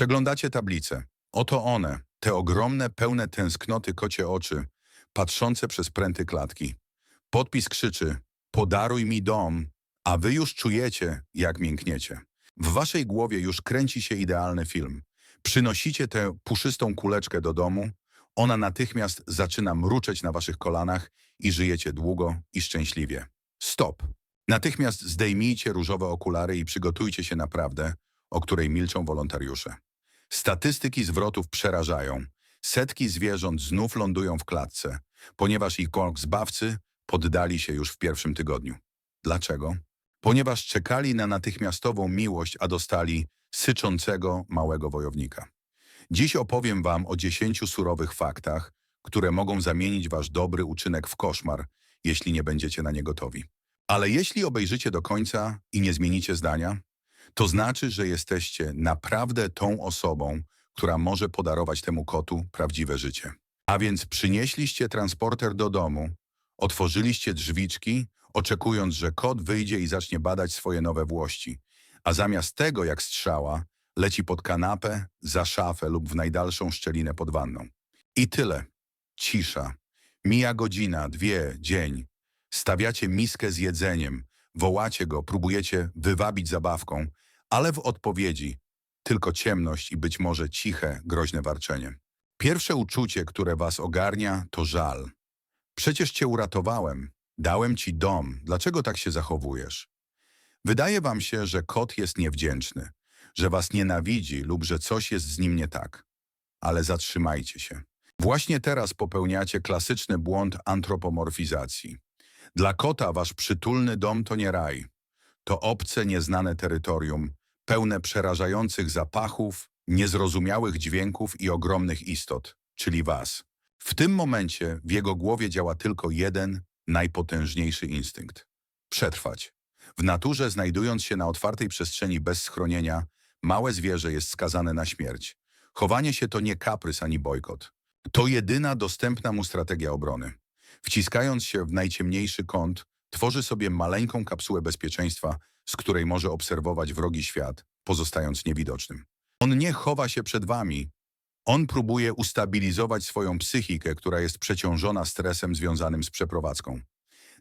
Przeglądacie tablice. Oto one, te ogromne, pełne tęsknoty kocie oczy, patrzące przez pręty klatki. Podpis krzyczy, podaruj mi dom, a wy już czujecie, jak miękniecie. W waszej głowie już kręci się idealny film. Przynosicie tę puszystą kuleczkę do domu, ona natychmiast zaczyna mruczeć na waszych kolanach i żyjecie długo i szczęśliwie. Stop. Natychmiast zdejmijcie różowe okulary i przygotujcie się na prawdę, o której milczą wolontariusze. Statystyki zwrotów przerażają. Setki zwierząt znów lądują w klatce, ponieważ ich zbawcy poddali się już w pierwszym tygodniu. Dlaczego? Ponieważ czekali na natychmiastową miłość, a dostali syczącego małego wojownika. Dziś opowiem wam o dziesięciu surowych faktach, które mogą zamienić wasz dobry uczynek w koszmar, jeśli nie będziecie na nie gotowi. Ale jeśli obejrzycie do końca i nie zmienicie zdania, to znaczy, że jesteście naprawdę tą osobą, która może podarować temu kotu prawdziwe życie. A więc przynieśliście transporter do domu, otworzyliście drzwiczki, oczekując, że kot wyjdzie i zacznie badać swoje nowe włości, a zamiast tego, jak strzała, leci pod kanapę, za szafę lub w najdalszą szczelinę pod wanną. I tyle. Cisza. Mija godzina, dwie, dzień. Stawiacie miskę z jedzeniem, wołacie go, próbujecie wywabić zabawką, ale w odpowiedzi tylko ciemność i być może ciche, groźne warczenie. Pierwsze uczucie, które was ogarnia, to żal. Przecież cię uratowałem, dałem ci dom, dlaczego tak się zachowujesz? Wydaje wam się, że kot jest niewdzięczny, że was nienawidzi lub że coś jest z nim nie tak. Ale zatrzymajcie się. Właśnie teraz popełniacie klasyczny błąd antropomorfizacji. Dla kota wasz przytulny dom to nie raj. To obce, nieznane terytorium, pełne przerażających zapachów, niezrozumiałych dźwięków i ogromnych istot, czyli was. W tym momencie w jego głowie działa tylko jeden, najpotężniejszy instynkt. Przetrwać. W naturze, znajdując się na otwartej przestrzeni bez schronienia, małe zwierzę jest skazane na śmierć. Chowanie się to nie kaprys ani bojkot. To jedyna dostępna mu strategia obrony. Wciskając się w najciemniejszy kąt, tworzy sobie maleńką kapsułę bezpieczeństwa, z której może obserwować wrogi świat, pozostając niewidocznym. On nie chowa się przed wami. On próbuje ustabilizować swoją psychikę, która jest przeciążona stresem związanym z przeprowadzką.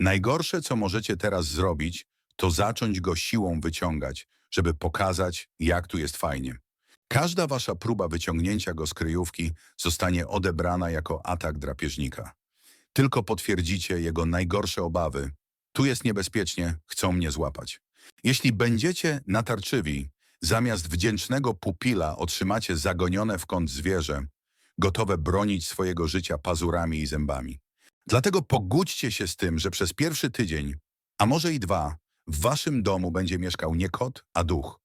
Najgorsze, co możecie teraz zrobić, to zacząć go siłą wyciągać, żeby pokazać, jak tu jest fajnie. Każda wasza próba wyciągnięcia go z kryjówki zostanie odebrana jako atak drapieżnika. Tylko potwierdzicie jego najgorsze obawy. Tu jest niebezpiecznie, chcą mnie złapać. Jeśli będziecie natarczywi, zamiast wdzięcznego pupila otrzymacie zagonione w kąt zwierzę, gotowe bronić swojego życia pazurami i zębami. Dlatego pogódźcie się z tym, że przez pierwszy tydzień, a może i dwa, w waszym domu będzie mieszkał nie kot, a duch.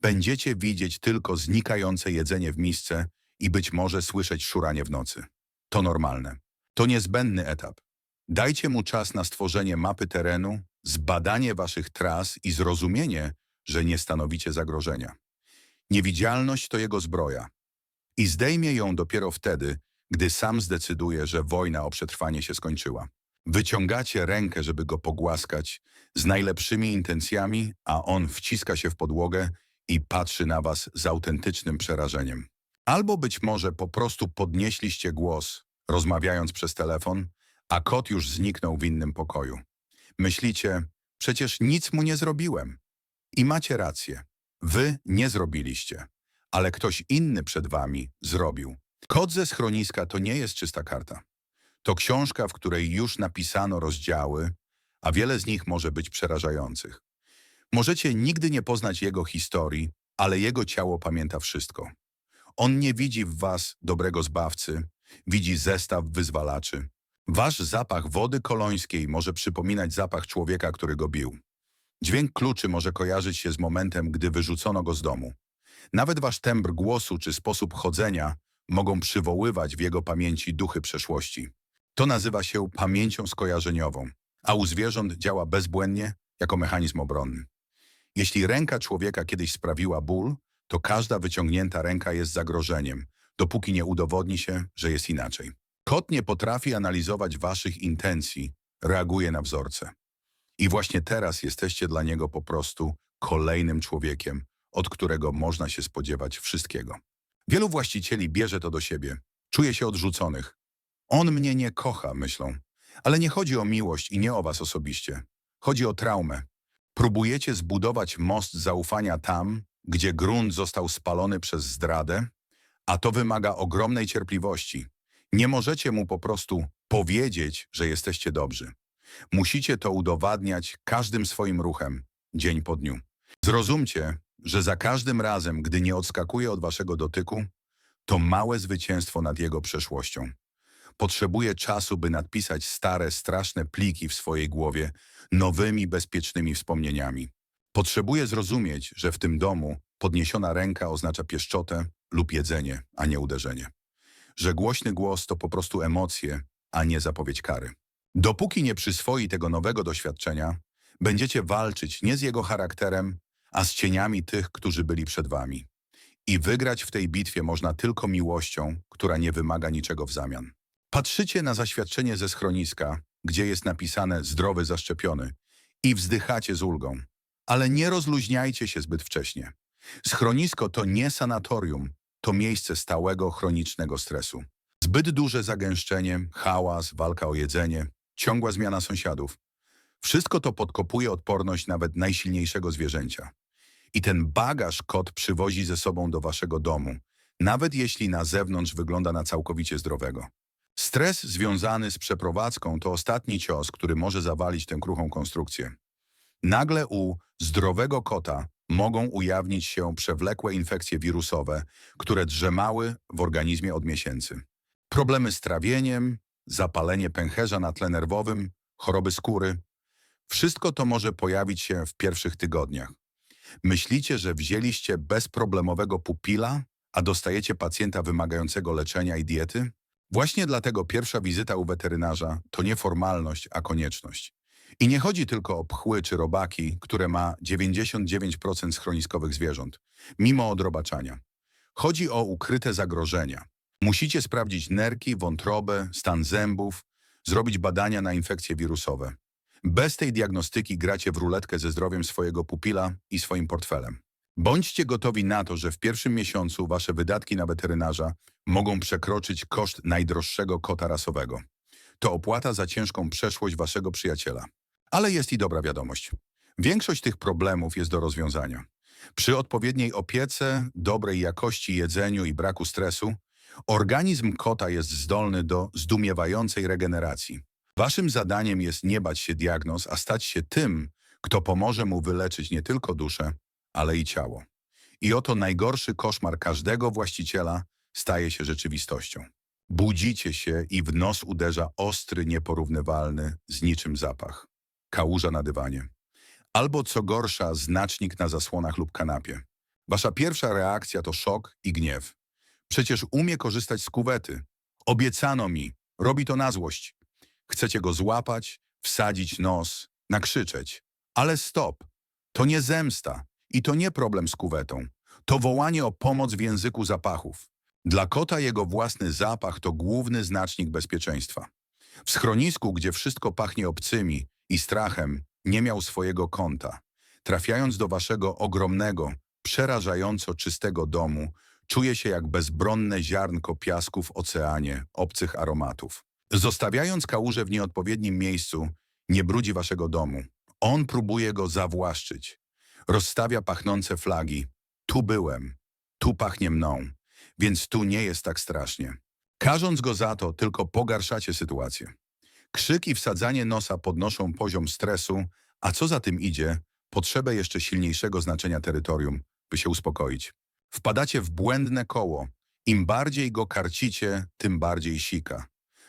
Będziecie widzieć tylko znikające jedzenie w misce i być może słyszeć szuranie w nocy. To normalne. To niezbędny etap. Dajcie mu czas na stworzenie mapy terenu, zbadanie waszych tras i zrozumienie, że nie stanowicie zagrożenia. Niewidzialność to jego zbroja. I zdejmie ją dopiero wtedy, gdy sam zdecyduje, że wojna o przetrwanie się skończyła. Wyciągacie rękę, żeby go pogłaskać z najlepszymi intencjami, a on wciska się w podłogę i patrzy na was z autentycznym przerażeniem. Albo być może po prostu podnieśliście głos, rozmawiając przez telefon, a kot już zniknął w innym pokoju. Myślicie, przecież nic mu nie zrobiłem. I macie rację. Wy nie zrobiliście, ale ktoś inny przed wami zrobił. Kod ze schroniska to nie jest czysta karta. To książka, w której już napisano rozdziały, a wiele z nich może być przerażających. Możecie nigdy nie poznać jego historii, ale jego ciało pamięta wszystko. On nie widzi w was dobrego zbawcy, widzi zestaw wyzwalaczy. Wasz zapach wody kolońskiej może przypominać zapach człowieka, który go bił. Dźwięk kluczy może kojarzyć się z momentem, gdy wyrzucono go z domu. Nawet wasz tembr głosu czy sposób chodzenia mogą przywoływać w jego pamięci duchy przeszłości. To nazywa się pamięcią skojarzeniową, a u zwierząt działa bezbłędnie jako mechanizm obronny. Jeśli ręka człowieka kiedyś sprawiła ból, to każda wyciągnięta ręka jest zagrożeniem, dopóki nie udowodni się, że jest inaczej. Kot nie potrafi analizować waszych intencji, reaguje na wzorce. I właśnie teraz jesteście dla niego po prostu kolejnym człowiekiem, od którego można się spodziewać wszystkiego. Wielu właścicieli bierze to do siebie, czuje się odrzuconych. On mnie nie kocha, myślą. Ale nie chodzi o miłość i nie o was osobiście. Chodzi o traumę. Próbujecie zbudować most zaufania tam, gdzie grunt został spalony przez zdradę, a to wymaga ogromnej cierpliwości. Nie możecie mu po prostu powiedzieć, że jesteście dobrzy. Musicie to udowadniać każdym swoim ruchem, dzień po dniu. Zrozumcie, że za każdym razem, gdy nie odskakuje od waszego dotyku, to małe zwycięstwo nad jego przeszłością. Potrzebuje czasu, by nadpisać stare, straszne pliki w swojej głowie nowymi, bezpiecznymi wspomnieniami. Potrzebuje zrozumieć, że w tym domu podniesiona ręka oznacza pieszczotę lub jedzenie, a nie uderzenie. Że głośny głos to po prostu emocje, a nie zapowiedź kary. Dopóki nie przyswoi tego nowego doświadczenia, będziecie walczyć nie z jego charakterem, a z cieniami tych, którzy byli przed wami. I wygrać w tej bitwie można tylko miłością, która nie wymaga niczego w zamian. Patrzycie na zaświadczenie ze schroniska, gdzie jest napisane zdrowy zaszczepiony i wzdychacie z ulgą. Ale nie rozluźniajcie się zbyt wcześnie. Schronisko to nie sanatorium, to miejsce stałego chronicznego stresu. Zbyt duże zagęszczenie, hałas, walka o jedzenie, ciągła zmiana sąsiadów. Wszystko to podkopuje odporność nawet najsilniejszego zwierzęcia. I ten bagaż kot przywozi ze sobą do waszego domu, nawet jeśli na zewnątrz wygląda na całkowicie zdrowego. Stres związany z przeprowadzką to ostatni cios, który może zawalić tę kruchą konstrukcję. Nagle u zdrowego kota mogą ujawnić się przewlekłe infekcje wirusowe, które drzemały w organizmie od miesięcy. Problemy z trawieniem, zapalenie pęcherza na tle nerwowym, choroby skóry. Wszystko to może pojawić się w pierwszych tygodniach. Myślicie, że wzięliście bezproblemowego pupila, a dostajecie pacjenta wymagającego leczenia i diety? Właśnie dlatego pierwsza wizyta u weterynarza to nie formalność, a konieczność. I nie chodzi tylko o pchły czy robaki, które ma 99% schroniskowych zwierząt, mimo odrobaczania. Chodzi o ukryte zagrożenia. Musicie sprawdzić nerki, wątrobę, stan zębów, zrobić badania na infekcje wirusowe. Bez tej diagnostyki gracie w ruletkę ze zdrowiem swojego pupila i swoim portfelem. Bądźcie gotowi na to, że w pierwszym miesiącu wasze wydatki na weterynarza mogą przekroczyć koszt najdroższego kota rasowego. To opłata za ciężką przeszłość waszego przyjaciela. Ale jest i dobra wiadomość. Większość tych problemów jest do rozwiązania. Przy odpowiedniej opiece, dobrej jakości jedzeniu i braku stresu, organizm kota jest zdolny do zdumiewającej regeneracji. Waszym zadaniem jest nie bać się diagnoz, a stać się tym, kto pomoże mu wyleczyć nie tylko duszę, ale i ciało. I oto najgorszy koszmar każdego właściciela staje się rzeczywistością. Budzicie się i w nos uderza ostry, nieporównywalny z niczym zapach. Kałuża na dywanie. Albo co gorsza, znacznik na zasłonach lub kanapie. Wasza pierwsza reakcja to szok i gniew. Przecież umie korzystać z kuwety. Obiecano mi, robi to na złość. Chcecie go złapać, wsadzić nos, nakrzyczeć. Ale stop, to nie zemsta i to nie problem z kuwetą. To wołanie o pomoc w języku zapachów. Dla kota jego własny zapach to główny znacznik bezpieczeństwa. W schronisku, gdzie wszystko pachnie obcymi i strachem, nie miał swojego kąta. Trafiając do waszego ogromnego, przerażająco czystego domu, czuje się jak bezbronne ziarnko piasku w oceanie obcych aromatów. Zostawiając kałużę w nieodpowiednim miejscu, nie brudzi waszego domu. On próbuje go zawłaszczyć. Rozstawia pachnące flagi. Tu byłem, tu pachnie mną, więc tu nie jest tak strasznie. Karząc go za to, tylko pogarszacie sytuację. Krzyk i wsadzanie nosa podnoszą poziom stresu, a co za tym idzie, potrzebę jeszcze silniejszego znaczenia terytorium, by się uspokoić. Wpadacie w błędne koło. Im bardziej go karcicie, tym bardziej sika.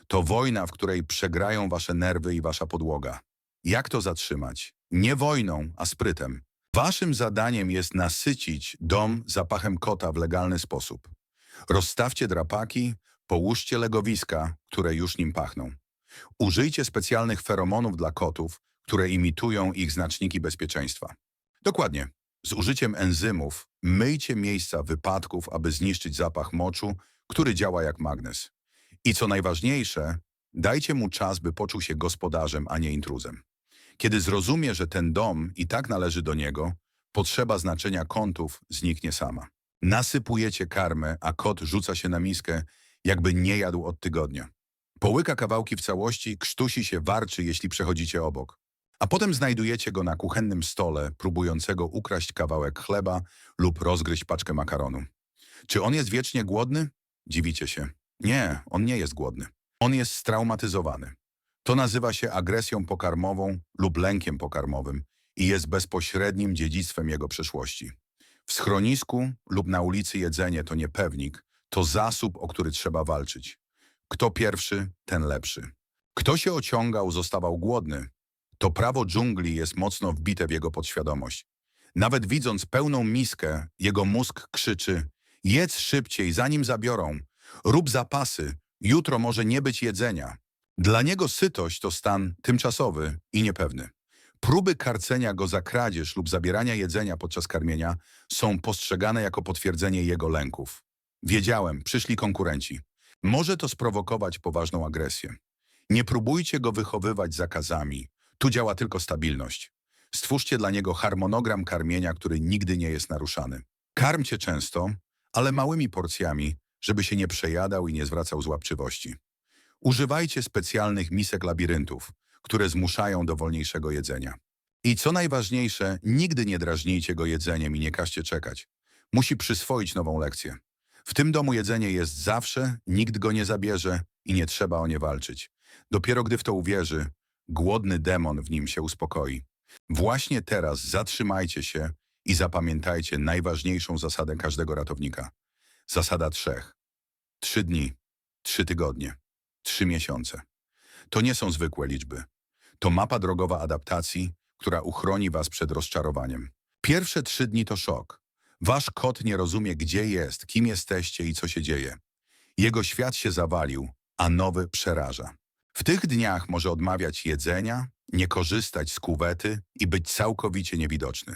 To wojna, w której przegrają wasze nerwy i wasza podłoga. Jak to zatrzymać? Nie wojną, a sprytem. Waszym zadaniem jest nasycić dom zapachem kota w legalny sposób. Rozstawcie drapaki, połóżcie legowiska, które już nim pachną. Użyjcie specjalnych feromonów dla kotów, które imitują ich znaczniki bezpieczeństwa. Dokładnie. Z użyciem enzymów myjcie miejsca wypadków, aby zniszczyć zapach moczu, który działa jak magnes. I co najważniejsze, dajcie mu czas, by poczuł się gospodarzem, a nie intruzem. Kiedy zrozumie, że ten dom i tak należy do niego, potrzeba znaczenia kątów zniknie sama. Nasypujecie karmę, a kot rzuca się na miskę, jakby nie jadł od tygodnia. Połyka kawałki w całości, krztusi się, warczy, jeśli przechodzicie obok. A potem znajdujecie go na kuchennym stole, próbującego ukraść kawałek chleba lub rozgryźć paczkę makaronu. Czy on jest wiecznie głodny? Dziwicie się. Nie, on nie jest głodny. On jest straumatyzowany. To nazywa się agresją pokarmową lub lękiem pokarmowym i jest bezpośrednim dziedzictwem jego przeszłości. W schronisku lub na ulicy jedzenie to nie pewnik, to zasób, o który trzeba walczyć. Kto pierwszy, ten lepszy. Kto się ociągał, zostawał głodny. To prawo dżungli jest mocno wbite w jego podświadomość. Nawet widząc pełną miskę, jego mózg krzyczy jedz szybciej, zanim zabiorą. Rób zapasy, jutro może nie być jedzenia. Dla niego sytość to stan tymczasowy i niepewny. Próby karcenia go za kradzież lub zabierania jedzenia podczas karmienia są postrzegane jako potwierdzenie jego lęków. Wiedziałem, przyszli konkurenci. Może to sprowokować poważną agresję. Nie próbujcie go wychowywać zakazami. Tu działa tylko stabilność. Stwórzcie dla niego harmonogram karmienia, który nigdy nie jest naruszany. Karmcie często, ale małymi porcjami, żeby się nie przejadał i nie zwracał złapczywości. Używajcie specjalnych misek labiryntów, które zmuszają do wolniejszego jedzenia. I co najważniejsze, nigdy nie drażnijcie go jedzeniem i nie każcie czekać. Musi przyswoić nową lekcję. W tym domu jedzenie jest zawsze, nikt go nie zabierze i nie trzeba o nie walczyć. Dopiero gdy w to uwierzy, głodny demon w nim się uspokoi. Właśnie teraz zatrzymajcie się i zapamiętajcie najważniejszą zasadę każdego ratownika. Zasada trzech. Trzy dni, trzy tygodnie, trzy miesiące. To nie są zwykłe liczby. To mapa drogowa adaptacji, która uchroni was przed rozczarowaniem. Pierwsze trzy dni to szok. Wasz kot nie rozumie, gdzie jest, kim jesteście i co się dzieje. Jego świat się zawalił, a nowy przeraża. W tych dniach może odmawiać jedzenia, nie korzystać z kuwety i być całkowicie niewidoczny.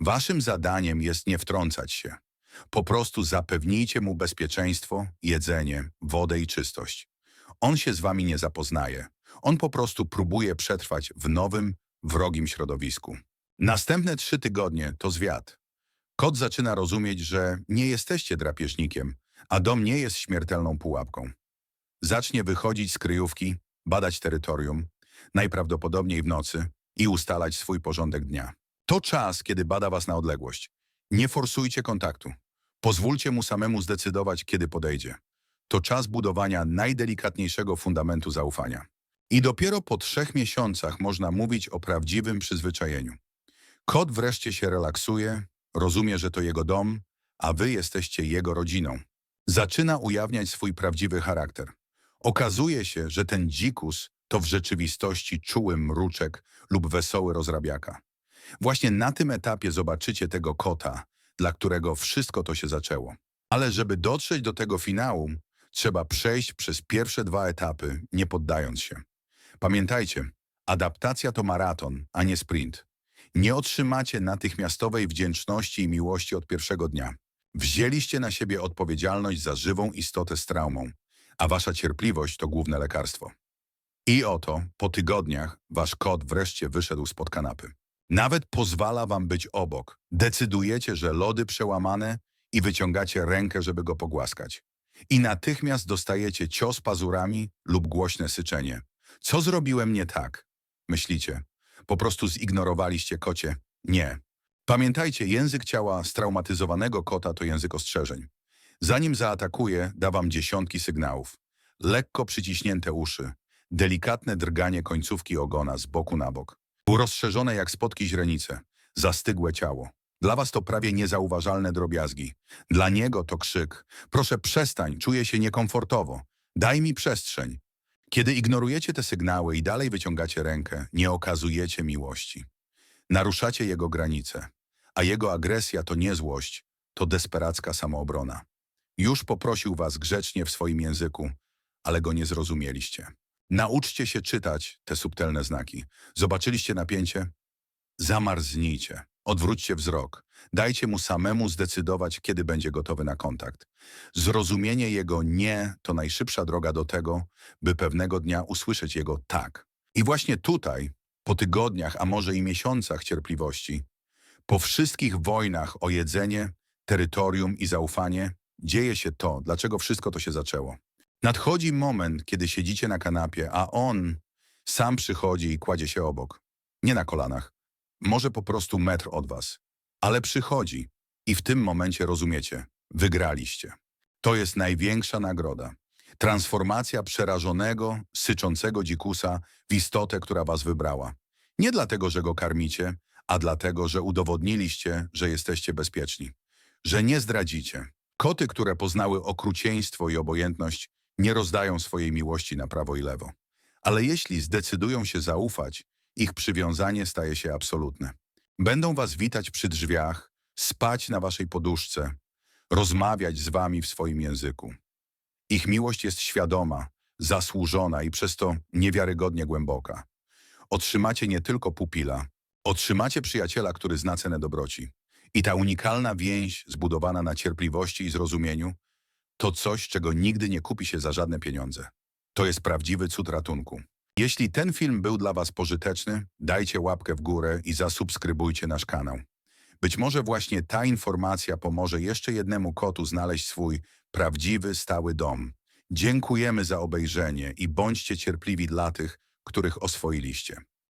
Waszym zadaniem jest nie wtrącać się. Po prostu zapewnijcie mu bezpieczeństwo, jedzenie, wodę i czystość. On się z wami nie zapoznaje. On po prostu próbuje przetrwać w nowym, wrogim środowisku. Następne trzy tygodnie to zwiat. Kot zaczyna rozumieć, że nie jesteście drapieżnikiem, a dom nie jest śmiertelną pułapką. Zacznie wychodzić z kryjówki, badać terytorium, najprawdopodobniej w nocy i ustalać swój porządek dnia. To czas, kiedy bada was na odległość. Nie forsujcie kontaktu. Pozwólcie mu samemu zdecydować, kiedy podejdzie. To czas budowania najdelikatniejszego fundamentu zaufania. I dopiero po trzech miesiącach można mówić o prawdziwym przyzwyczajeniu. Kot wreszcie się relaksuje, rozumie, że to jego dom, a wy jesteście jego rodziną. Zaczyna ujawniać swój prawdziwy charakter. Okazuje się, że ten dzikus to w rzeczywistości czuły mruczek lub wesoły rozrabiaka. Właśnie na tym etapie zobaczycie tego kota, dla którego wszystko to się zaczęło. Ale żeby dotrzeć do tego finału, trzeba przejść przez pierwsze dwa etapy, nie poddając się. Pamiętajcie, adaptacja to maraton, a nie sprint. Nie otrzymacie natychmiastowej wdzięczności i miłości od pierwszego dnia. Wzięliście na siebie odpowiedzialność za żywą istotę z traumą, a wasza cierpliwość to główne lekarstwo. I oto, po tygodniach, wasz kot wreszcie wyszedł spod kanapy. Nawet pozwala wam być obok. Decydujecie, że lody przełamane i wyciągacie rękę, żeby go pogłaskać. I natychmiast dostajecie cios pazurami lub głośne syczenie. Co zrobiłem nie tak? Myślicie. Po prostu zignorowaliście kocie. Nie. Pamiętajcie, język ciała straumatyzowanego kota to język ostrzeżeń. Zanim zaatakuje, da wam dziesiątki sygnałów. Lekko przyciśnięte uszy, delikatne drganie końcówki ogona z boku na bok, rozszerzone jak spotki źrenice, zastygłe ciało. Dla was to prawie niezauważalne drobiazgi. Dla niego to krzyk. Proszę przestań, czuję się niekomfortowo. Daj mi przestrzeń. Kiedy ignorujecie te sygnały i dalej wyciągacie rękę, nie okazujecie miłości. Naruszacie jego granice, a jego agresja to nie złość, to desperacka samoobrona. Już poprosił was grzecznie w swoim języku, ale go nie zrozumieliście. Nauczcie się czytać te subtelne znaki. Zobaczyliście napięcie? Zamarznijcie. Odwróćcie wzrok. Dajcie mu samemu zdecydować, kiedy będzie gotowy na kontakt. Zrozumienie jego nie to najszybsza droga do tego, by pewnego dnia usłyszeć jego tak. I właśnie tutaj, po tygodniach, a może i miesiącach cierpliwości, Po wszystkich wojnach o jedzenie, terytorium i zaufanie dzieje się to, dlaczego wszystko to się zaczęło. Nadchodzi moment, kiedy siedzicie na kanapie, a on sam przychodzi i kładzie się obok. Nie na kolanach, może po prostu metr od was, ale przychodzi i w tym momencie rozumiecie, wygraliście. To jest największa nagroda. Transformacja przerażonego, syczącego dzikusa w istotę, która was wybrała. Nie dlatego, że go karmicie, a dlatego, że udowodniliście, że jesteście bezpieczni. Że nie zdradzicie. Koty, które poznały okrucieństwo i obojętność, nie rozdają swojej miłości na prawo i lewo. Ale jeśli zdecydują się zaufać, ich przywiązanie staje się absolutne. Będą was witać przy drzwiach, spać na waszej poduszce, rozmawiać z wami w swoim języku. Ich miłość jest świadoma, zasłużona i przez to niewiarygodnie głęboka. Otrzymacie nie tylko pupila, otrzymacie przyjaciela, który zna cenę dobroci. I ta unikalna więź zbudowana na cierpliwości i zrozumieniu to coś, czego nigdy nie kupi się za żadne pieniądze. To jest prawdziwy cud ratunku. Jeśli ten film był dla Was pożyteczny, dajcie łapkę w górę i zasubskrybujcie nasz kanał. Być może właśnie ta informacja pomoże jeszcze jednemu kotu znaleźć swój prawdziwy, stały dom. Dziękujemy za obejrzenie i bądźcie cierpliwi dla tych, których oswoiliście.